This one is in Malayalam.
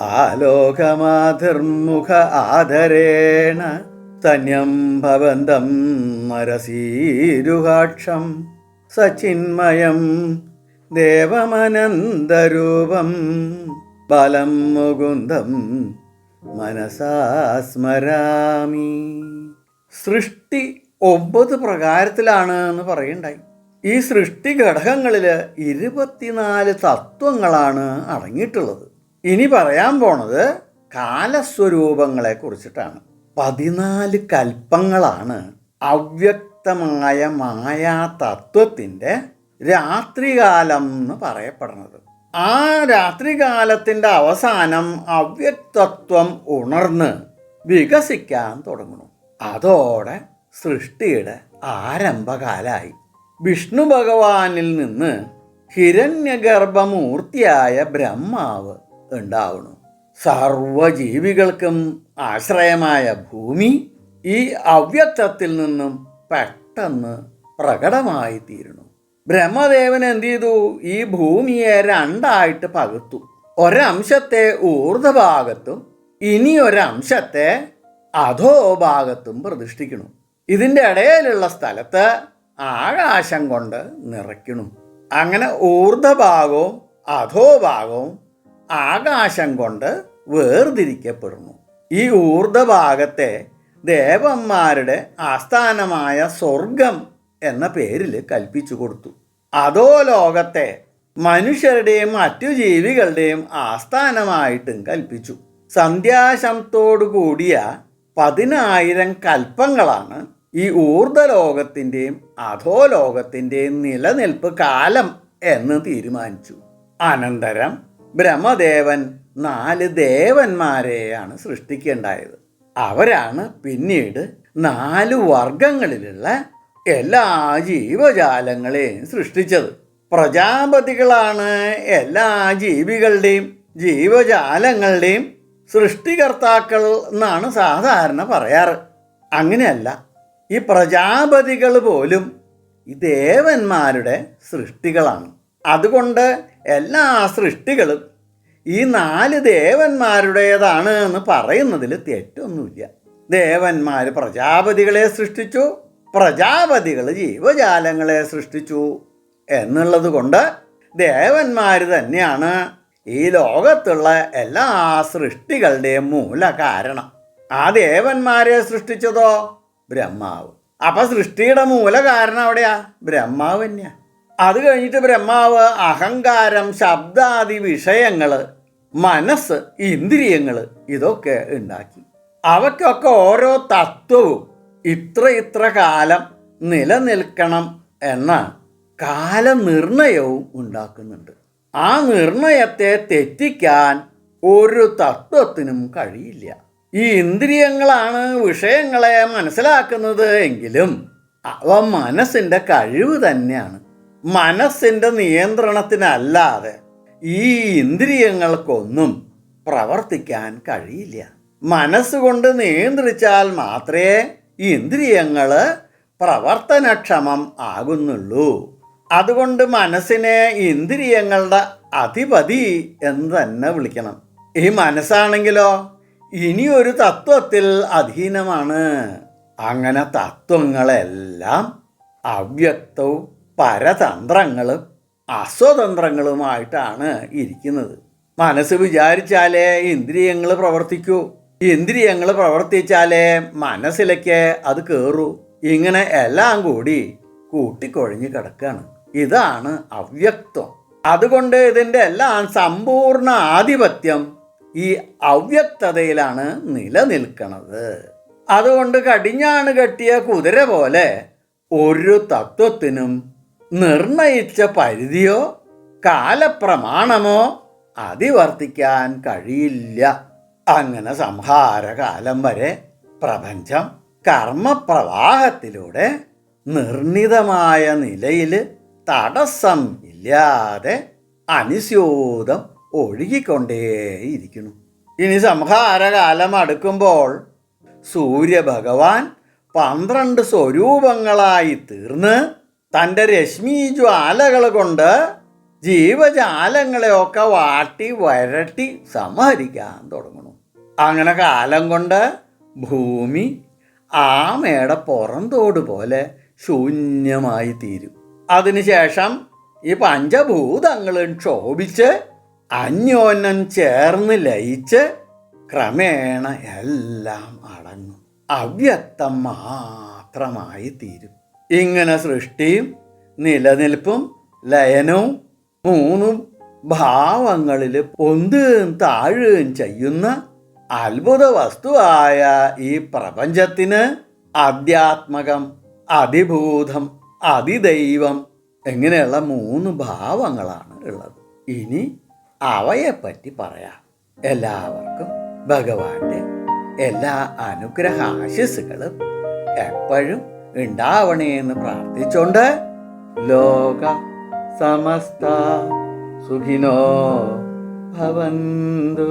ആലോകമാതിർമുഖ ആദരേണ തന്യം ഭവന്തം നരസീരുഹാക്ഷം സച്ചിന്മയം ദേവമനന്തരൂപം ബലം മുകുന്ദം മനസാസ്മരാമി സൃഷ്ടി ഒമ്പത് പ്രകാരത്തിലാണ് എന്ന് പറയുണ്ടായി. ഈ സൃഷ്ടി ഘടകങ്ങളിൽ ഇരുപത്തിനാല് തത്വങ്ങളാണ് അടങ്ങിയിട്ടുള്ളത്. ഇനി പറയാൻ പോണത് കാലസ്വരൂപങ്ങളെ കുറിച്ചിട്ടാണ്. പതിനാല് കൽപ്പങ്ങളാണ് അവ്യക്തമായ മായാ തത്വത്തിന്റെ രാത്രികാലം എന്ന് പറയപ്പെടുന്നത്. ആ രാത്രികാലത്തിന്റെ അവസാനം അവ്യക്തത്വം ഉണർന്ന് വികസിക്കാൻ തുടങ്ങുന്നു. അതോടെ സൃഷ്ടിയുടെ ആരംഭകാലായി. വിഷ്ണു ഭഗവാനിൽ നിന്ന് ഹിരണ്യഗർഭമൂർത്തിയായ ബ്രഹ്മാവ് ഉണ്ടാവുന്നു. സർവജീവികൾക്കും ആശ്രയമായ ഭൂമി ഈ അവ്യക്തത്തിൽ നിന്നും പെട്ടെന്ന് പ്രകടമായി തീരുന്നു ബ്രഹ്മദേവൻ എന്ത് ചെയ്തു ഈ ഭൂമിയെ രണ്ടായിട്ട് പകുത്തു ഒരംശത്തെ ഊർധ്വഭാഗത്തും ഇനി ഒരംശത്തെ അധോഭാഗത്തും പ്രതിഷ്ഠിക്കണം ഇതിന്റെ ഇടയിലുള്ള സ്ഥലത്ത് ആകാശം കൊണ്ട് നിറയ്ക്കണം അങ്ങനെ ഊർധ്വഭാഗവും അധോഭാഗവും ആകാശം കൊണ്ട് വേർതിരിക്കപ്പെടുന്നു. ഈ ഊർദ്ധഭാഗത്തെ ദേവന്മാരുടെ ആസ്ഥാനമായ സ്വർഗം എന്ന പേരിൽ കൽപ്പിച്ചു കൊടുത്തു. അതോ ലോകത്തെ മനുഷ്യരുടെയും മറ്റു ജീവികളുടെയും ആസ്ഥാനമായിട്ടും കൽപ്പിച്ചു. സന്ധ്യാശംത്തോടു കൂടിയ പതിനായിരം കൽപ്പങ്ങളാണ് ഈ ഊർധ്വലോകത്തിന്റെയും അധോലോകത്തിന്റെയും നിലനിൽപ്പ് കാലം എന്ന് തീരുമാനിച്ചു. അനന്തരം ബ്രഹ്മദേവൻ നാല് ദേവന്മാരെയാണ് സൃഷ്ടിക്കേണ്ടായത്. അവരാണ് പിന്നീട് നാല് വർഗങ്ങളിലുള്ള എല്ലാ ജീവജാലങ്ങളെയും സൃഷ്ടിച്ചത്. പ്രജാപതികളാണ് എല്ലാ ജീവികളുടെയും ജീവജാലങ്ങളുടെയും സൃഷ്ടികർത്താക്കൾ എന്നാണ് സാധാരണ പറയാറ്. അങ്ങനെയല്ല ഈ പ്രജാപതികൾ പോലും ഈ ദേവന്മാരുടെ സൃഷ്ടികളാണ്. അതുകൊണ്ട് എല്ലാ സൃഷ്ടികളും ഈ നാല് ദേവന്മാരുടേതാണ് എന്ന് പറയുന്നതിൽ തെറ്റൊന്നുമില്ല. ദേവന്മാർ പ്രജാപതികളെ സൃഷ്ടിച്ചു പ്രജാപതികൾ ജീവജാലങ്ങളെ സൃഷ്ടിച്ചു എന്നുള്ളത് കൊണ്ട് ദേവന്മാർ തന്നെയാണ് ഈ ലോകത്തുള്ള എല്ലാ സൃഷ്ടികളുടെയും മൂല കാരണം. ആ ദേവന്മാരെ സൃഷ്ടിച്ചതോ ബ്രഹ്മാവ്. അപ്പം സൃഷ്ടിയുടെ മൂല കാരണം എവിടെയാ ബ്രഹ്മാവ് തന്നെയാ. അത് കഴിഞ്ഞിട്ട് ബ്രഹ്മാവ് അഹങ്കാരം ശബ്ദാദി വിഷയങ്ങൾ മനസ്സ് ഇന്ദ്രിയങ്ങൾ ഇതൊക്കെ ഉണ്ടാക്കി. അവയ്ക്കൊക്കെ ഓരോ തത്വവും ഇത്ര ഇത്ര കാലം നിലനിൽക്കണം എന്ന കാലനിർണയവും ഉണ്ടാക്കുന്നുണ്ട്. ആ നിർണയത്തെ തെറ്റിക്കാൻ ഒരു തത്വത്തിനും കഴിയില്ല. ഈ ഇന്ദ്രിയങ്ങളാണ് വിഷയങ്ങളെ മനസ്സിലാക്കുന്നത് എങ്കിലും അവ മനസ്സിന്റെ കഴിവ് തന്നെയാണ്. മനസ്സിന്റെ നിയന്ത്രണത്തിനല്ലാതെ ഈ ഇന്ദ്രിയങ്ങൾക്കൊന്നും പ്രവർത്തിക്കാൻ കഴിയില്ല. മനസ്സുകൊണ്ട് നിയന്ത്രിച്ചാൽ മാത്രമേ ഇന്ദ്രിയങ്ങൾ പ്രവർത്തനക്ഷമം ആകുന്നുള്ളൂ. അതുകൊണ്ട് മനസ്സിനെ ഇന്ദ്രിയങ്ങളുടെ അധിപതി എന്ന് തന്നെ വിളിക്കണം. ഈ മനസ്സാണെങ്കിലോ ഇനിയൊരു തത്വത്തിൽ അധീനമാണ്. അങ്ങനെ തത്വങ്ങളെല്ലാം അവ്യക്തവും പരതന്ത്രങ്ങളും അസ്വതന്ത്രങ്ങളുമായിട്ടാണ് ഇരിക്കുന്നത്. മനസ്സ് വിചാരിച്ചാലേ ഇന്ദ്രിയങ്ങൾ പ്രവർത്തിക്കൂ. ഇന്ദ്രിയങ്ങൾ പ്രവർത്തിച്ചാലേ മനസ്സിലേക്ക് അത് കയറൂ ഇങ്ങനെ എല്ലാം കൂടി കൂട്ടിക്കൊഴിഞ്ഞ് കിടക്കുകയാണ് ഇതാണ് അവ്യക്തം. അതുകൊണ്ട് ഇതിന്റെ എല്ലാം സമ്പൂർണ ആധിപത്യം ഈ അവ്യക്തതയിലാണ് നിലനിൽക്കുന്നത് അതുകൊണ്ട് കടിഞ്ഞാണ് കെട്ടിയ കുതിര പോലെ ഒരു തത്വത്തിനും നിർണയിച്ച പരിധിയോ കാലപ്രമാണമോ അതിവർത്തിക്കാൻ കഴിയില്ല. അങ്ങനെ സംഹാരകാലം വരെ പ്രപഞ്ചം കർമ്മപ്രവാഹത്തിലൂടെ നിർണിതമായ നിലയിൽ തടസ്സം ഇല്ലാതെ അനുസ്യൂതം ഒഴുകിക്കൊണ്ടേയിരിക്കുന്നു. ഇനി സംഹാരകാലം അടുക്കുമ്പോൾ സൂര്യഭഗവാൻ പന്ത്രണ്ട് സ്വരൂപങ്ങളായി തീർന്ന് തന്റെ രശ്മി ജ്വാലകൾ കൊണ്ട് ജീവജാലങ്ങളെയൊക്കെ വാട്ടി വരട്ടി സംഹരിക്കാൻ തുടങ്ങണം അങ്ങനെ കാലം കൊണ്ട് ഭൂമി ആമയുടെ പുറന്തോട് പോലെ ശൂന്യമായി തീരും. അതിനുശേഷം ഈ പഞ്ചഭൂതങ്ങളും ക്ഷോഭിച്ച് അന്യോന്യം ചേർന്ന് ലയിച്ച് ക്രമേണ എല്ലാം അടങ്ങും. അവ്യക്തം മാത്രമായി തീരും. ഇങ്ങനെ സൃഷ്ടിയും നിലനിൽപ്പും ലയനവും മൂന്നും ഭാവങ്ങളിൽ പൊന്തുകയും താഴുകയും ചെയ്യുന്ന അത്ഭുത വസ്തുവായ ഈ പ്രപഞ്ചത്തിന് അധ്യാത്മകം അതിഭൂതം അതിദൈവം ഇങ്ങനെയുള്ള മൂന്ന് ഭാവങ്ങളാണ് ഉള്ളത്. ഇനി അവയെപ്പറ്റി പറയാം. എല്ലാവർക്കും ഭഗവാന്റെ എല്ലാ അനുഗ്രഹ ആശിസ്സുകളും എപ്പോഴും ഉണ്ടാവണേ എന്ന് പ്രാർത്ഥിച്ചുകൊണ്ട് ലോക സമസ്ത സുഖിനോ ഭവന്തു.